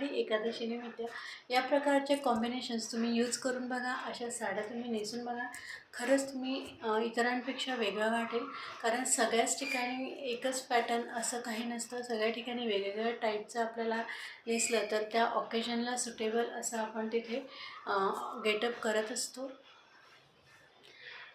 आषाढी एकादशीनिमित्त या प्रकारचे कॉम्बिनेशन्स तुम्ही यूज करून बघा. अशा साड्या तुम्ही नेसून बघा. खरंच तुम्ही इतरांपेक्षा वेगळं वाटेल. कारण सगळ्याच ठिकाणी एकच पॅटर्न असं काही नसतं. सगळ्या ठिकाणी वेगवेगळ्या टाईपचं आपल्याला नेसलं तर त्या ऑकेजनला सुटेबल असं आपण तिथे गेटअप करत असतो.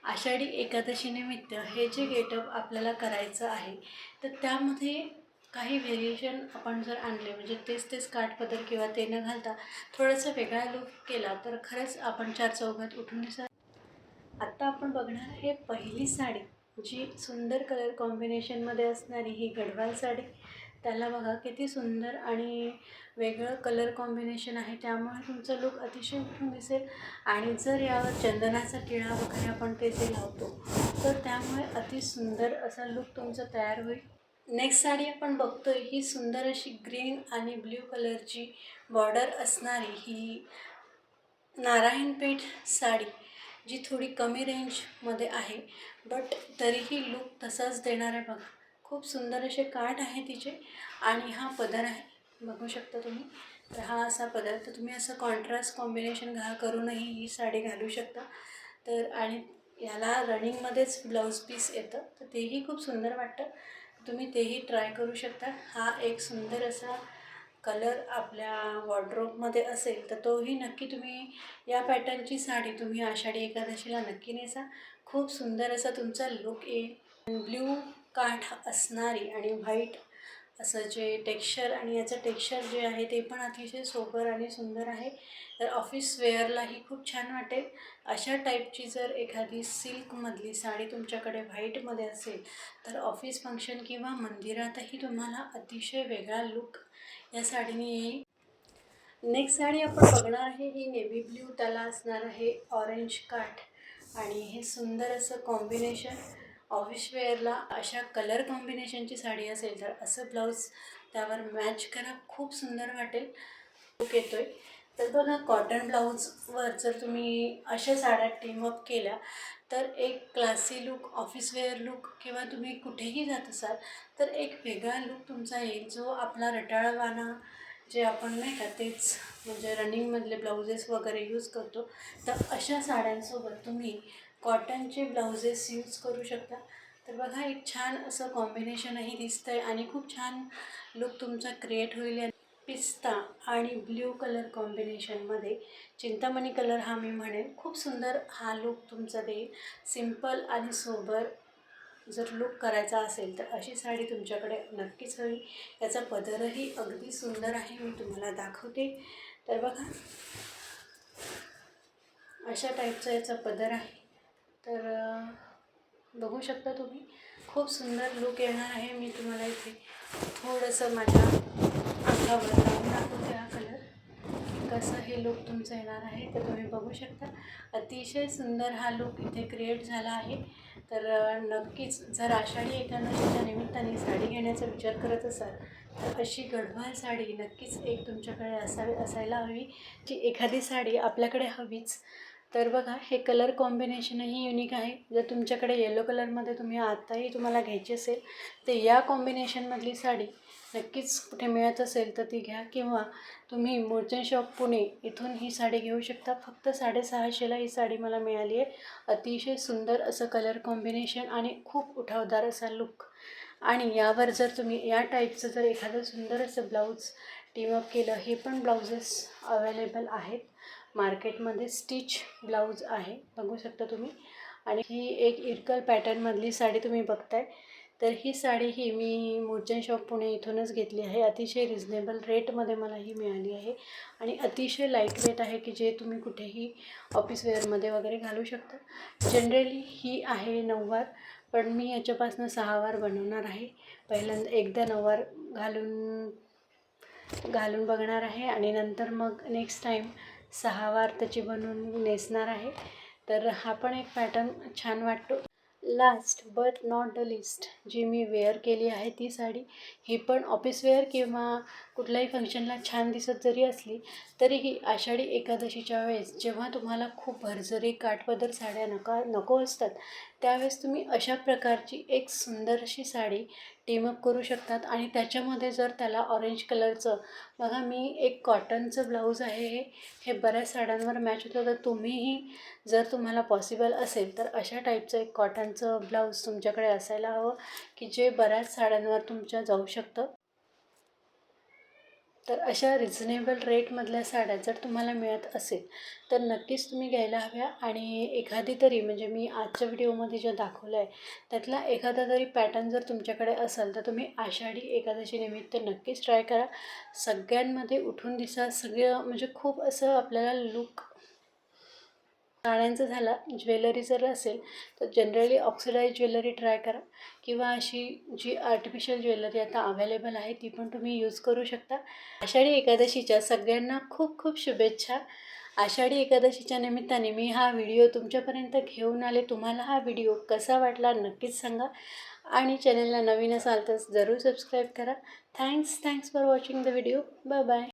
आषाढी एकादशीनिमित्त हे जे गेटअप आपल्याला करायचं आहे तर त्यामध्ये काही व्हेरिएशन आपण जर आणले म्हणजे तेच तेच काठपदर किंवा ते न घालता थोडंसं वेगळा लुक केला तर खरंच आपण चार चौघात उठून दिसा आत्ता आपण बघणार हे पहिली साडी जी सुंदर कलर कॉम्बिनेशनमध्ये असणारी ही गढवाल साडी. त्याला बघा किती सुंदर आणि वेगळं कलर कॉम्बिनेशन आहे. त्यामुळे तुमचं लुक अतिशय उठून दिसेल. आणि जर यावर चंदनाचा टिळा वगैरे आपण ते जे लावतो तर त्यामुळे अति सुंदर असा लुक तुमचा तयार होईल. नेक्स्ट साडी आपण बघतोय ही सुंदर अशी ग्रीन आणि ब्ल्यू कलरची बॉर्डर असणारी ही नारायणपेठ साडी जी थोडी कमी रेंजमध्ये आहे बट तरीही लुक तसाच देणार आहे बघा. खूप सुंदर असे काठ आहे तिचे आणि हा पदर आहे. बघू शकता तुम्ही? तर हा असा पदर तर तुम्ही असं कॉन्ट्रास्ट कॉम्बिनेशन घा करूनही ही साडी घालू शकता. तर आणि याला रनिंगमध्येच ब्लाऊज पीस येतं तर तेही खूप सुंदर वाटतं. तुम्ही तेही ट्राय करू शकता. हा एक सुंदर असा कलर आपल्या वॉर्ड्रोबमध्ये असेल तर तोही नक्की तुम्ही या पॅटर्नची साडी तुम्ही आषाढी एकादशीला नक्की नेसा. खूप सुंदर असा तुमचा लुक येईल. ब्ल्यू काठ असणारी आणि व्हाईट असं जे टेक्स्चर आणि याचं टेक्स्चर जे आहे ते पण अतिशय सोबर आणि सुंदर आहे. तर ऑफिस वेअरलाही खूप छान वाटेल. अशा टाईपची जर एखादी सिल्कमधली साडी तुमच्याकडे व्हाईटमध्ये असेल तर ऑफिस फंक्शन किंवा मंदिरातही तुम्हाला अतिशय वेगळा लुक या साडीने येईल. नेक्स्ट साडी आपण बघणार आहे ही नेव्ही ब्ल्यू त्याला असणार आहे ऑरेंज काठ. आणि हे सुंदर असं कॉम्बिनेशन ऑफिसवेअरला अशा कलर कॉम्बिनेशनची साडी असेल तर असं ब्लाऊज त्यावर मॅच करा खूप सुंदर वाटेल. लुक आहे तर बघा कॉटन ब्लाऊजवर जर तुम्ही अशा साड्या टीमअप केल्या तर एक क्लासी लुक ऑफिसवेअर लुक किंवा तुम्ही कुठेही जात असाल तर एक वेगळा लुक तुमचा येईल जो आपला रटाळवाना जे आपण नाही का तेच म्हणजे रनिंगमधले ब्लाउजेस वगैरे यूज करतो. तर अशा साड्यांसोबत तुम्ही कॉटनचे ब्लाउजेस यूज करू शकता. तर बघा एक छान असं कॉम्बिनेशनही दिसतं आहे आणि खूप छान लुक तुमचा क्रिएट होईल. पिस्ता आणि ब्ल्यू कलर कॉम्बिनेशनमध्ये चिंतामणी कलर हा मी म्हणेन. खूप सुंदर हा लुक तुमचा देईल. सिंपल आणि सोबर जर लुक करायचा असेल तर अशी साडी तुमच्याकडे नक्कीच हवी. याचा पदरही अगदी सुंदर आहे मी तुम्हाला दाखवते. तर बघा अशा टाईपचा याचा पदर आहे. तर बघू शकता तुम्ही. खूप सुंदर लुक येणार आहे. मी तुम्हाला इथे थोडंसं माझ्या अंगावर लावून दाखवते हा कलर कसं हे लुक तुमचं येणार आहे तर तुम्ही बघू शकता. अतिशय सुंदर हा लुक इथे क्रिएट झाला आहे. तर नक्कीच जर आषाढी एकादशीच्या निमित्ताने साडी घेण्याचा विचार करत असाल तर अशी गढवाल साडी नक्कीच एक तुमच्याकडे असावी असायला हवी की एखादी साडी आपल्याकडे हवीच. तर बघा हे कलर कॉम्बिनेशनही युनिक आहे. जर तुमच्याकडे येलो कलरमध्ये तुम्ही आत्ताही तुम्हाला घ्यायची असेल तर या कॉम्बिनेशनमधली साडी नक्कीच कुठे मिळत असेल तर ती घ्या. किंवा तुम्ही मूर्चन शॉप पुणे इथून ही साडी घेऊ शकता. फक्त साडेसहाशेला ही साडी मला मिळाली आहे. अतिशय सुंदर असं कलर कॉम्बिनेशन आणि खूप उठावदार असा लुक आणि यावर जर तुम्ही या टाईपचं जर एखादं सुंदर असं ब्लाऊज टीमअप केलं हे पण ब्लाउजेस अवेलेबल आहेत. मार्केटमध्ये स्टिच ब्लाऊज आहे. बघू शकता तुम्ही. आणि ही एक इरकल पॅटर्नमधली साडी तुम्ही बघताय. तर ही साडी ही मी मुर्जन शॉप पुणे इथूनच घेतली आहे. अतिशय रिझनेबल रेटमध्ये मला ही मिळाली आहे. आणि अतिशय लाइट वेट आहे की जे तुम्ही कुठेही ऑफिस वेअरमध्ये वगैरे घालू शकता. जनरली ही आहे नऊवार पण मी याच्यापासून सहावार बनवणार आहे. पहिल्यांदा एकदा नऊवार घालून घालून बघणार आहे. आणि नंतर मग नेक्स्ट टाईम सहावार त्याची बनवून नेसणार आहे. तर हा पण एक पॅटर्न छान वाटतो. Last but not the list जी मी वेअर केली आहे ती साडी ही पण ऑफिस वेअर किंवा कुठल्याही फंक्शनला छान दिसत जरी असली तरीही आषाढी एकादशीच्या वेळेस जेव्हा तुम्हाला खूप भरजरी काठपदर साड्या नका नको असतात त्यावेळेस तुम्ही अशा प्रकारची एक सुंदर अशी साडी टीमअप करू शकतात. आणि त्याच्यामध्ये जर त्याला ऑरेंज कलरचं बघा मी एक कॉटनचं ब्लाऊज आहे हे हे बऱ्याच साड्यांवर मॅच होतं. तर तुम्हीही जर तुम्हाला पॉसिबल असेल तर अशा टाईपचं एक कॉटनचं ब्लाऊज तुमच्याकडे असायला हवं की जे बऱ्याच साड्यांवर तुमच्या जाऊ शकतं. तर अशा रिझनेबल रेटमधल्या साड्या जर तुम्हाला मिळत असेल तर नक्कीच तुम्ही घ्यायला हव्या. आणि एखादी तरी म्हणजे मी आजच्या व्हिडिओमध्ये जे दाखवलं आहे त्यातला एखादा तरी पॅटर्न जर तुमच्याकडे असेल तर तुम्ही आषाढी एकादशी निमित्त नक्कीच ट्राय करा. सगळ्यांमध्ये उठून दिसा सगळं म्हणजे खूप असं आपल्याला लुक नाण्यांचं झाला ज्वेलरी जर असेल तर जनरली ऑक्सिडाईज ज्वेलरी ट्राय करा. किंवा अशी जी आर्टिफिशियल ज्वेलरी आता अवेलेबल आहे ती पण तुम्ही यूज करू शकता. आषाढी एकादशीच्या सगळ्यांना खूप खूप शुभेच्छा. आषाढी एकादशीच्या निमित्ताने मी हा व्हिडिओ तुमच्यापर्यंत घेऊन आले. तुम्हाला हा व्हिडिओ कसा वाटला नक्कीच सांगा. आणि चॅनलला नवीन असाल तर जरूर सबस्क्राईब करा. Thanks thanks for watching the video bye bye